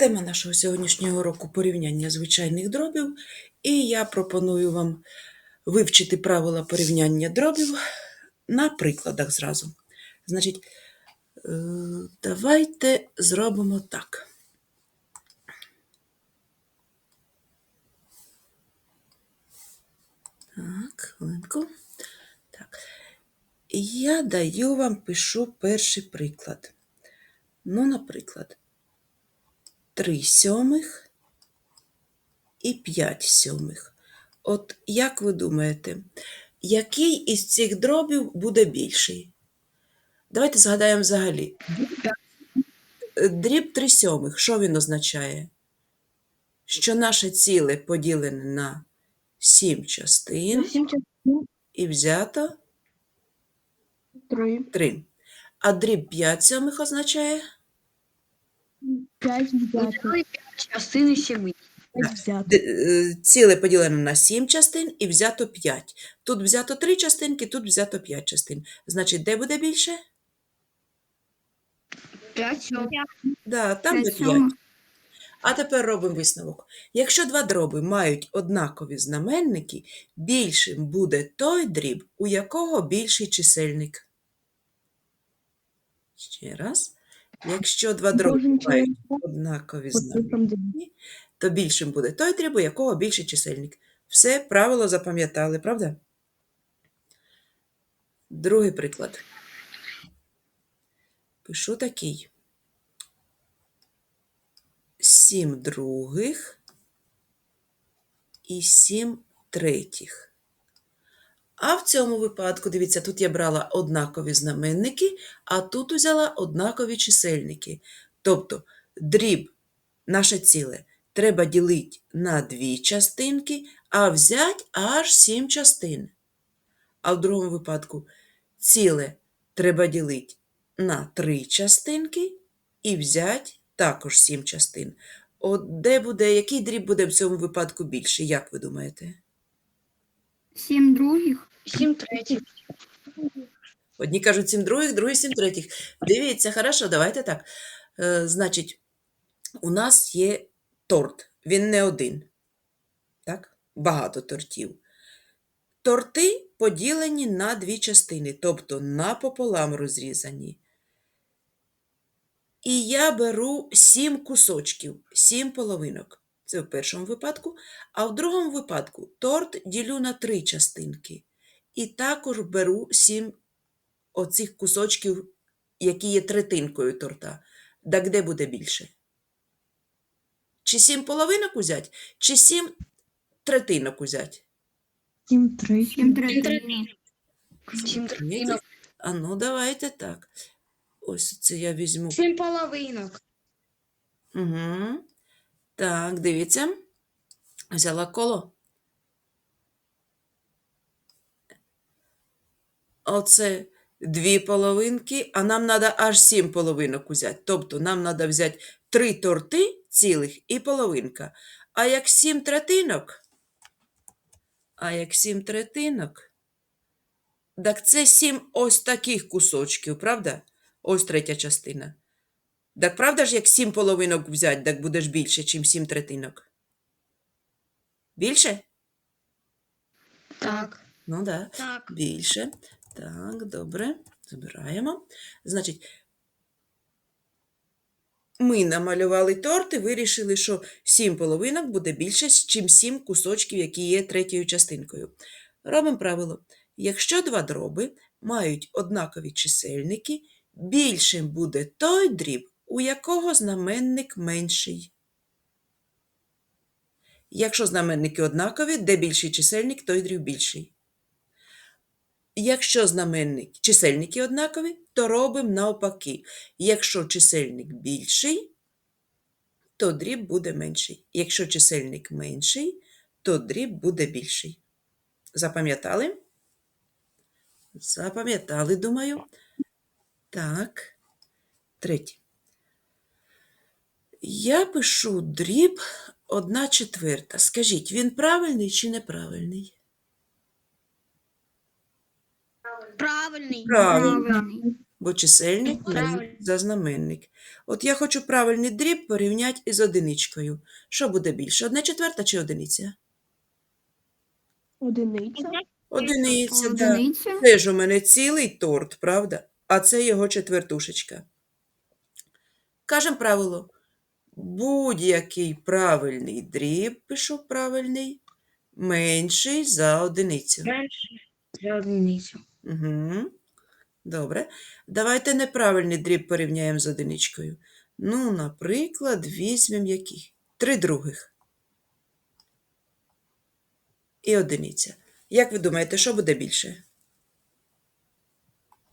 Тема нашого сьогоднішнього уроку порівняння звичайних дробів, і я пропоную вам вивчити правила порівняння дробів на прикладах зразу. Значить, е, давайте зробимо так. Так, хвилинку. Так. Я даю вам, пишу перший приклад. Ну, наприклад, 3 сьомих і 5 сьомих. От як ви думаєте, який із цих дробів буде більший? Давайте згадаємо взагалі. Дріб 3 сьомих, що він означає? Що наше ціле поділене на 7 частин і взято три. 3. А дріб 5 сьомих означає? П'ять взято. частини сіми. П'ять взято. Д- е, Ціле поділено на 7 частин і взято 5. Тут взято 3 частинки, тут взято 5 частин. Значить, де буде більше? П'ять. Да, там де 5. А тепер робимо висновок. Якщо два дроби мають однакові знаменники, більшим буде той дріб, у якого більший чисельник. Ще раз. Якщо два дроби мають однакові ділить. то більшим буде той дріб, у якого більший чисельник. Все правило запам'ятали, правда? Другий приклад. Пишу такий. 7 других і 7 третіх. А в цьому випадку, дивіться, тут я брала однакові знаменники, а тут взяла однакові чисельники. Тобто дріб, наше ціле, треба ділити на дві частинки, а взяти аж 7 частин. А в другому випадку ціле треба ділити на три частинки і взяти також 7 частин. От де буде, який дріб буде в цьому випадку більший, як ви думаєте? Сім других. Сім третіх. Одні кажуть 7 других, другі 7 третіх. Дивіться, хорошо, давайте так. Е, значить, у нас є торт. Він не один. Так? Багато тортів. Торти поділені на дві частини, тобто напополам розрізані. І я беру сім кусочків, сім половинок. Це в першому випадку. А в другому випадку торт ділю на три частинки. І також беру сім оцих кусочків, які є третинкою торта. Так де буде більше? Чи сім половинок узять, чи сім третинок узять? Сім три. Сім третинок. А ну, давайте так. Ось це я візьму. Сім половинок. Угу. Так, дивіться. Взяла коло. Оце дві половинки, а нам треба аж сім половинок взяти. Тобто нам треба взяти три торти цілих і половинка. А як сім третинок, а як сім третинок, так це сім ось таких кусочків, правда? Ось третя частина. Так правда ж, як сім половинок взяти, так будеш більше, ніж сім третинок? Більше? Так. Ну да. Так. Більше. Так, добре. Забираємо. Значить, ми намалювали торт і вирішили, що сім половинок буде більше, ніж сім кусочків, які є третьою частинкою. Робимо правило. Якщо два дроби мають однакові чисельники, більшим буде той дріб, у якого знаменник менший. Якщо знаменники однакові, де більший чисельник, той дріб більший. Якщо знаменник, чисельники однакові, то робимо навпаки. Якщо чисельник більший, то дріб буде менший. Якщо чисельник менший, то дріб буде більший. Запам'ятали? Запам'ятали, думаю. Так. Третє. Я пишу дріб 1 четверта. Скажіть, він правильний чи неправильний? Правильний. Правильний. бо чисельник Правильно. має за знаменник. От я хочу правильний дріб порівняти із одиничкою. Що буде більше? Одна четверта чи одиниця? Одиниця. Одиниця, так. Одиниця. Це ж у мене цілий торт, правда? А це його четвертушечка. Кажем правило. Будь-який правильний дріб, пишу правильний, менший за одиницю. Менше за одиницю. Угу. Добре. Давайте неправильний дріб порівняємо з одиничкою. Ну, наприклад, візьмемо який? Три других. І одиниця. Як ви думаєте, що буде більше?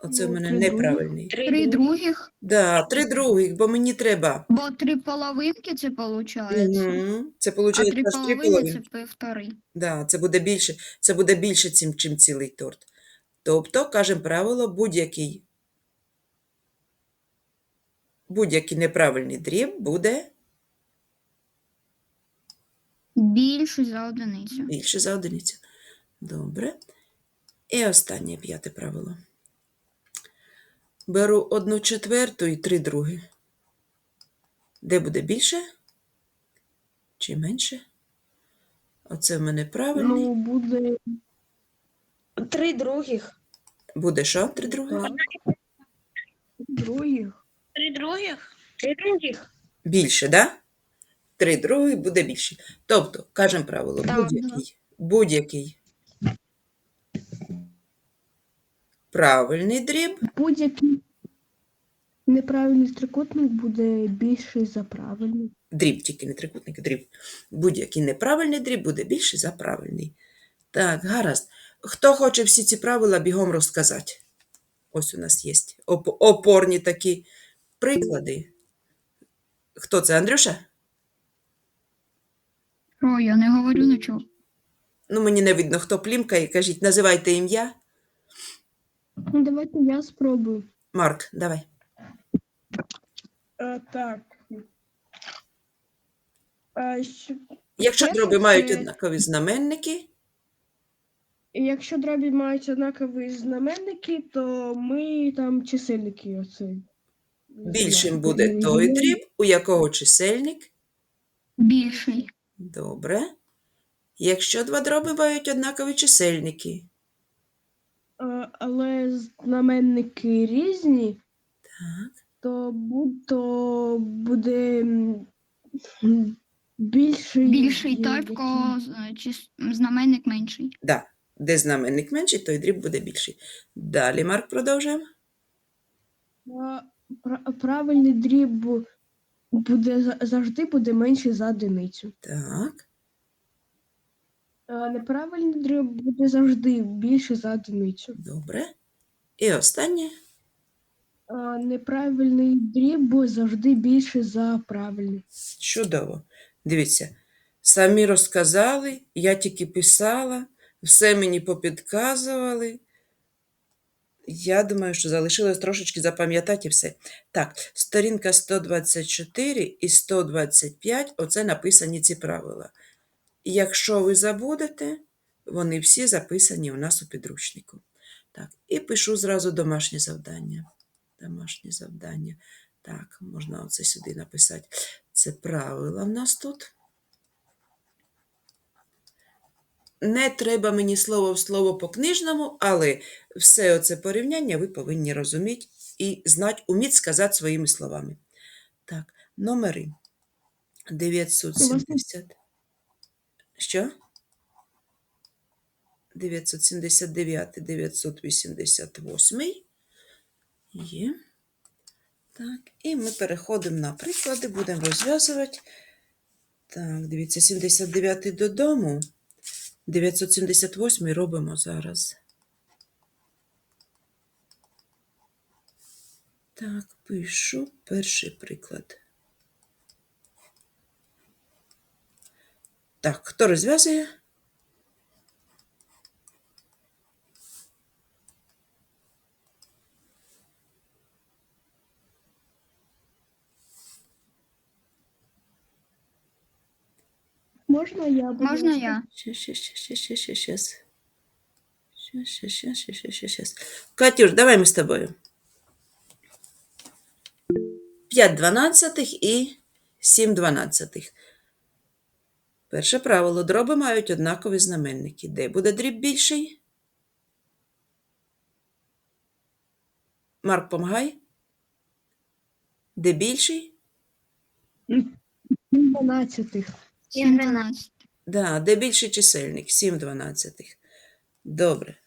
Оце в Ну, мене неправильний. Три, Три других. Да, три других, бо мені треба. Бо три половинки це виходить. Угу. Це А виходить три аж три половини це півтори. Да, це буде більше, це буде більше, чим, чим цілий торт. Тобто, кажемо правило, будь-який будь-який неправильний дріб буде Більше за одиницю. більше за одиницю. Добре. І останнє п'яте правило. Беру одну четверту і три другі. Де буде більше? Чи менше? Оце в мене правильний. Ну, буде Три других. Буде що? Три другі? других. Три других? Три других. Більше, да? Три других буде більше. Тобто, кажемо правило, будь-який, будь-який правильний дріб Будь-який неправильний трикутник буде більший за правильний. дріб, тільки не трикутник, дріб. Будь-який неправильний дріб буде більше за правильний. Так, гаразд. Хто хоче всі ці правила бігом розказати? Ось у нас є оп- опорні такі приклади. Хто це, Андрюша? О, я не говорю нічого. Ну, мені не видно, хто плімкає. Кажіть, називайте ім'я. Ну, давайте я спробую. Марк, давай. А, так. А, що, Якщо Перше дроби мають це- однакові знаменники, якщо дробі мають однакові знаменники, то ми там чисельники оце. більшим буде той дріб, у якого чисельник. Більший. Добре. Якщо два дроби мають однакові чисельники, але знаменники різні, так, то, бу- то буде більший. Більший той, який- в кого з- чис- знаменник менший. да. де знаменник менший, той дріб буде більший. Далі, Марк, продовжуємо. Пра- Правильний дріб буде за- завжди буде менший за одиницю. Так, А неправильний дріб буде завжди більший за одиницю. добре. І останнє. Неправильний дріб буде завжди більший за правильний. Чудово. Дивіться, самі розказали, я тільки писала, все мені попідказували. Я думаю, що залишилось трошечки запам'ятати все. Так, сторінка 124 і 125 оце написані ці правила. І Якщо ви забудете, вони всі записані у нас у підручнику. Так, і пишу зразу домашнє завдання. Домашнє завдання. Так, можна оце сюди написати. Це правила в нас тут. Не треба мені слово в слово по книжному, але все оце порівняння ви повинні розуміти і знати, уміти сказати своїми словами. Так, номери 970. Що? 979, 988. Є. Так, і ми переходимо на приклади, будемо розв'язувати. Так, дивіться, 79 додому. 978 робимо зараз. Так, пишу перший приклад. Так, хто розв'язує? Можна я? Можна я? Щас, щас, щас, щас, щас, щас, щас. Щас, щас, щас, щас, щас, щас, щас. Катюш, давай ми з тобою. 5 дванадцятих і 7 дванадцятих. Перше правило. Дроби мають однакові знаменники. Де буде дріб більший? Марк, помагай. Де більший? 12. 7 12. Да, де більший чисельник? 7 дванадцятих. Добре.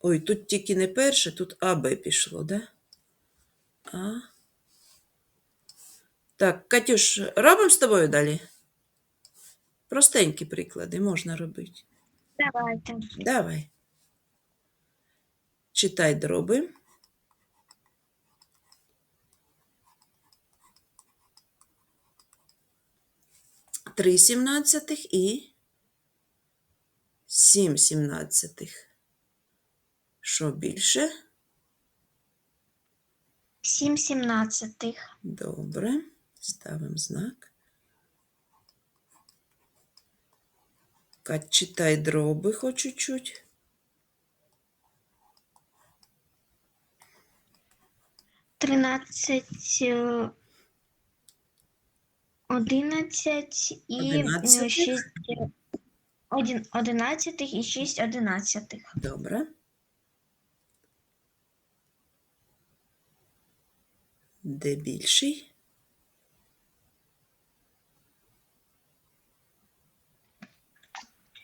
Ой, тут тільки не перше, тут АБ пішло, да? А. Так, Катюш, робимо з тобою далі? Простенькі приклади можна робити. Давайте. Давай. Читай дроби. Три сімнадцятих і сім сімнадцятих. Що більше? 7 сімнадцятих. Добре. Ставимо знак. Кать, читай дроби хоч чуть-чуть. Тринадцять. е, Одинадцять і е, шість. е, Один, одинадцятих і шість одинадцятих. Добре. Де більший?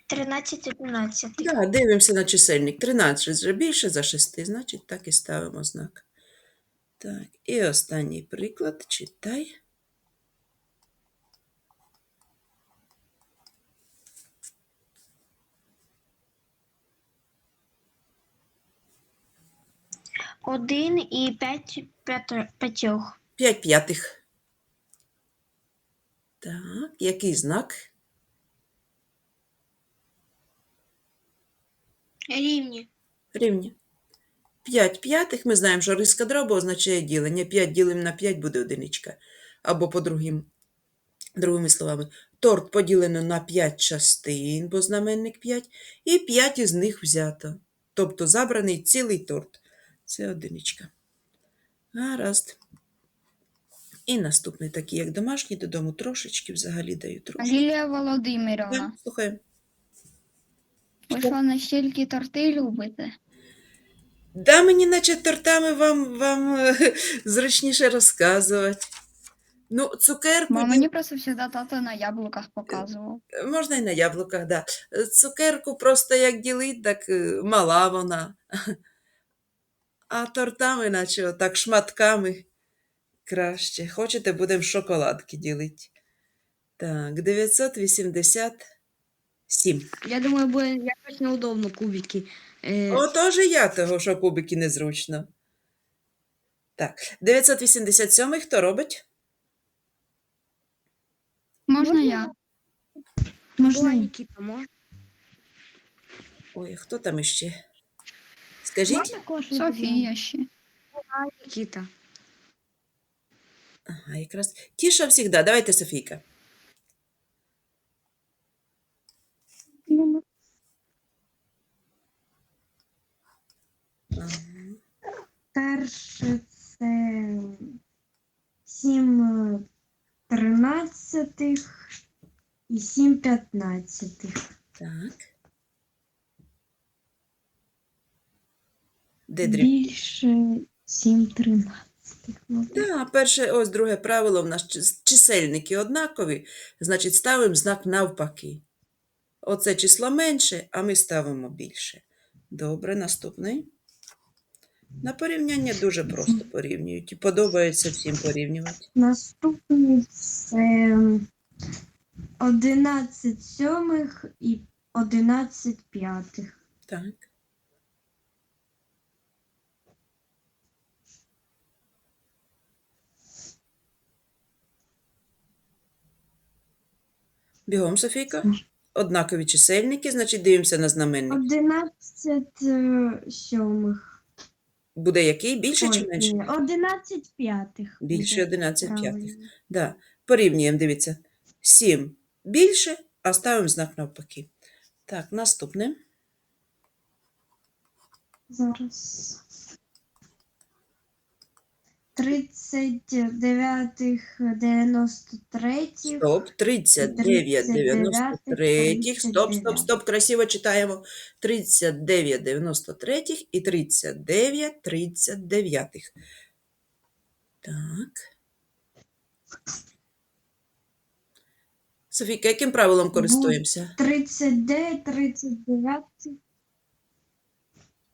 Тринадцять одинадцятих. Так, дивимося на чисельник. 13 вже більше за 6, значить так і ставимо знак. Так, і останній приклад. Читай. Один і п'ять п'ятьох. 5 п'ятих. Так, який знак? Рівні. Рівні. 5 п'ятих. Ми знаємо, що риска дробу означає ділення. 5 ділимо на 5 буде одиничка. Або по другим, другими словами, торт поділено на 5 частин, бо знаменник 5, і 5 із них взято. Тобто забраний цілий торт. Це одиничка. Гаразд. І наступний такий, як домашній, додому трошечки взагалі даю трошки. Лілія Володимирівна, слухаю. Ви що настільки торти любите? Да, мені наче тортами вам, вам е, зручніше розказувати. Ну, цукерку ді- мені просто завжди тато на яблуках показував. можна і на яблуках, да. Е, Цукерку просто як ділить, так е, мала вона. А тортами, наче отак шматками краще. Хочете, будемо шоколадки ділити. Так, 987. Я думаю, буде якось неудобно кубики. Е, Отож і я того, що кубики незручно. Так, 987 хто робить? Можна я? можна Нікіта, можна? Ой, хто там іще? Скажіть? Софія ще. Нікіта. Ага, якраз. Тіша завжди. Давайте, Софійка. Ага. Перше це сім е, тринадцятих і сім п'ятнадцятих. Так. Де дріб? Більше сім тринадцятих. мабуть. Да, перше, ось друге правило в нас чисельники однакові, значить ставимо знак навпаки. Оце число менше, а ми ставимо більше. Добре, наступний. На порівняння дуже просто порівнюють і подобається всім порівнювати. Наступний це одинадцять сьомих і одинадцять п'ятих. Так. Бігом, Софійка. Однакові чисельники, значить дивимося на знаменник. Одинадцять е, сьомих. Буде який? Більше чи Ой, менше? ні, Одинадцять п'ятих. Більше буде 11 п'ятих. правильно. Да. Порівнюємо, дивіться. 7 більше, а ставимо знак навпаки. Так, наступне. Зараз. 39, 93. Стоп, 39, 93. Стоп, стоп, стоп, красиво читаємо. 39, 93 і 39, 39. Так. Софійка, яким правилом користуємося? 39, 39.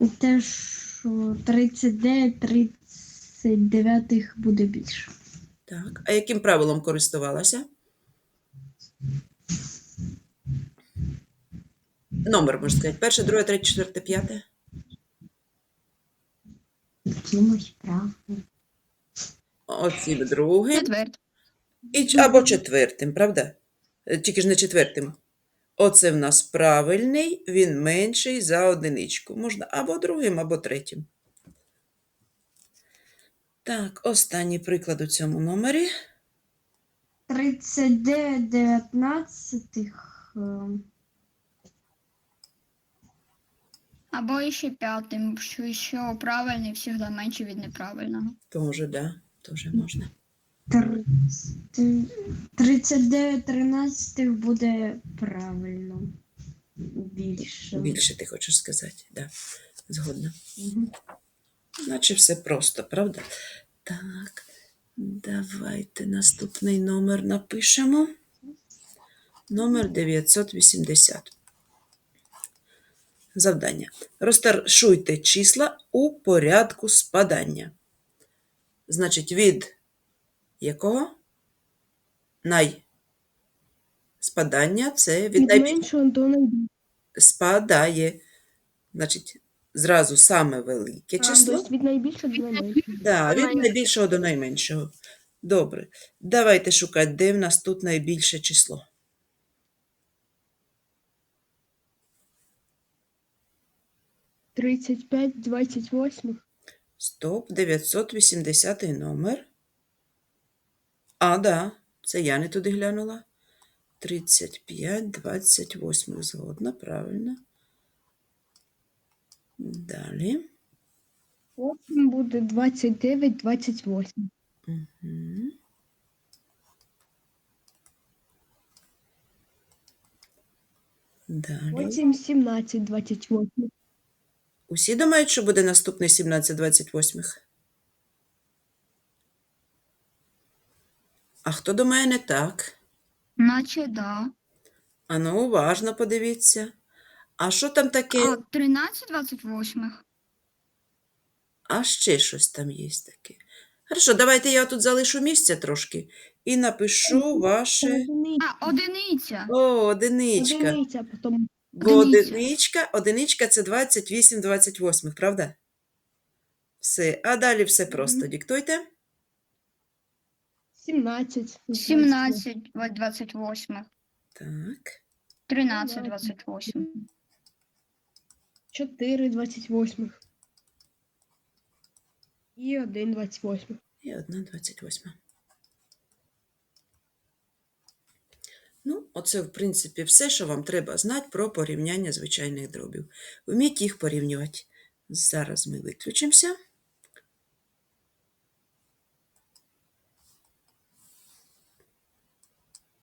І Теж що 39, 39 буде більше. Так. А яким правилом користувалася? Номер, можна сказати. Перше, друге, третє, четверте, п'яте. Якимось правильно. Оці друге. Четвертий. І, ч- або четвертим, правда? Е, Тільки ж не четвертим. Оце в нас правильний, він менший за одиничку. Можна або другим, або третім. Так, останній приклад у цьому номері. 39, 19. ем, Або ще п'ятим, що що правильний завжди менше від неправильного. Тоже, да, тоже можна. 30, 39, 13 буде правильно. Більше. Більше ти хочеш сказати, да. Згодна. Мгм. Наче все просто, правда? Так, давайте наступний номер напишемо. Номер 980. Завдання. Розташуйте числа у порядку спадання. Значить, від якого? Най. Спадання це від найбільшого до найбільшого. спадає. Значить, зразу саме велике число. Від найбільшого до найменшого. Да, від найбільшого до найменшого. Добре. Давайте шукати, де в нас тут найбільше число. Тридцять п'ять, двадцять восьмих. Стоп, 980 номер. А, да, це я не туди глянула. 35, 28 згодна, правильно. Далі. Потім буде двадцять дев'ять, двадцять восьм. Угу. Далі. Потім сімнадцять, двадцять восьм. Усі думають, що буде наступний 17-28? А хто думає не так? Наче да. Ану, уважно подивіться. А що там таке? А 13 28 А ще щось там є таке. Хорошо, давайте я тут залишу місця трошки і напишу ваше. А, одиниця. О, одиничка. Одиниця, потім Бо Одиниця. одиничка, одиничка це 28 28, правда? Все. А далі все просто. Диктуйте. сімнадцять. 17 28 Так. 13 28 Чотири, двадцять восьмих. І один, двадцять восьмих. І 1 28. Ну, оце, в принципі, все, що вам треба знати про порівняння звичайних дробів. Вміть їх порівнювати. Зараз ми виключимося.